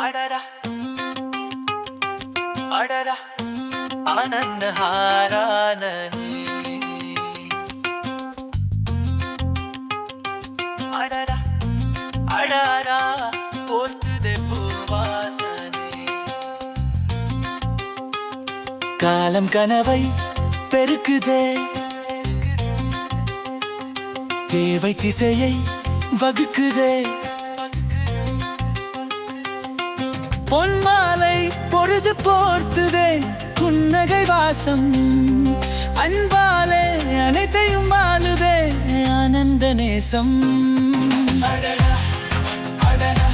அடரா. அடரா. ஆனந்த ஹாரானே அடரா. அடரா. போத்துதே பூவாசனே. காலம் கனவை பெருக்குதே. தேவை திசையை வகுக்குதே. பொன்மாலை பொழுது போர்த்துதே புன்னகை வாசம். அன்பாலே அனைத்தையும் ஆளுதே ஆனந்த நேசம். அடடா, அடடா,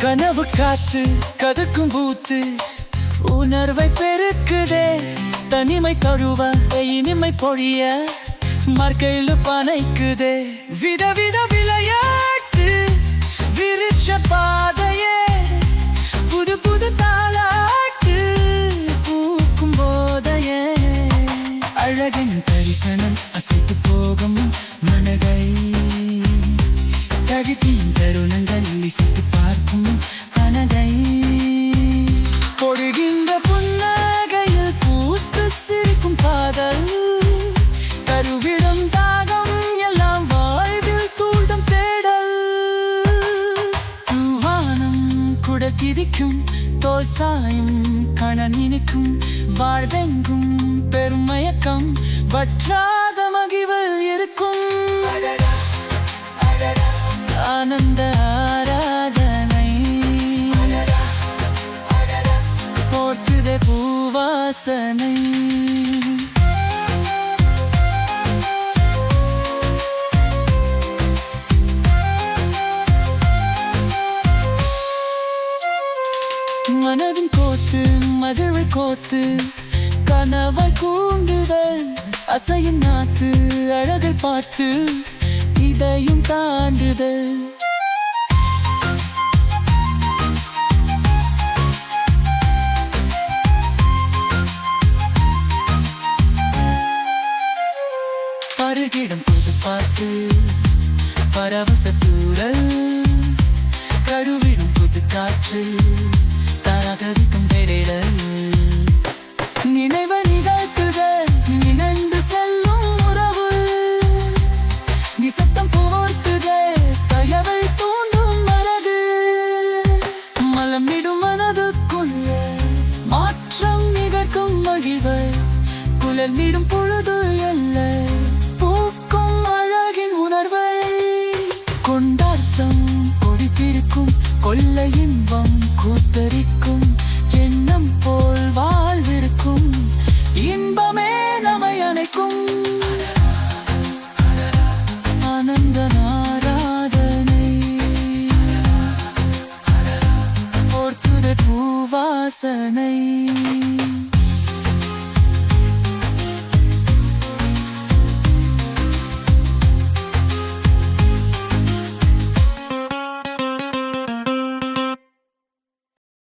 கனவு காத்து கதக்கும் பூத்து உணர்வை பெருக்குதே. தனிமை தழுவ இனிமை பொழிய மர்க்கையில் பனைக்குதே விதவித விளையாட்டு விரிச்ச பாதையே. புது புது தாளாட்டு பூக்கும் போதையே. அழகின் தரிசனம் அசைத்து போகும் மனதை. தழுத்தின் தருணங்கள் குடக்கிதிக்கும் தோல் சாயும் கண நினைக்கும் வாழ்வெங்கும் பெருமயக்கம் வற்றாத மகிழ்வில் இருக்கும். ஆனந்த ஆராதனை. போர்த்துதே பூவாசனை. கோத்து கணவர் கூண்டுதல் அசையும் நாத்து அழகில் பார்த்து இதையும் தாண்டுதல். பருகிடம் புது பார்த்து பரவச தூரல் கழுவிடும் புது காற்று தாராகரிக்கும் தேடல் நிசத்தம் தயவை தூண்டும் மரகு மலமிடும் மனதுக்குள்ள மாற்றம் நிகழ்க்கும் மகிழ்வை. புலர்ந்திடும் பொழுது எல்லை. வாசனை.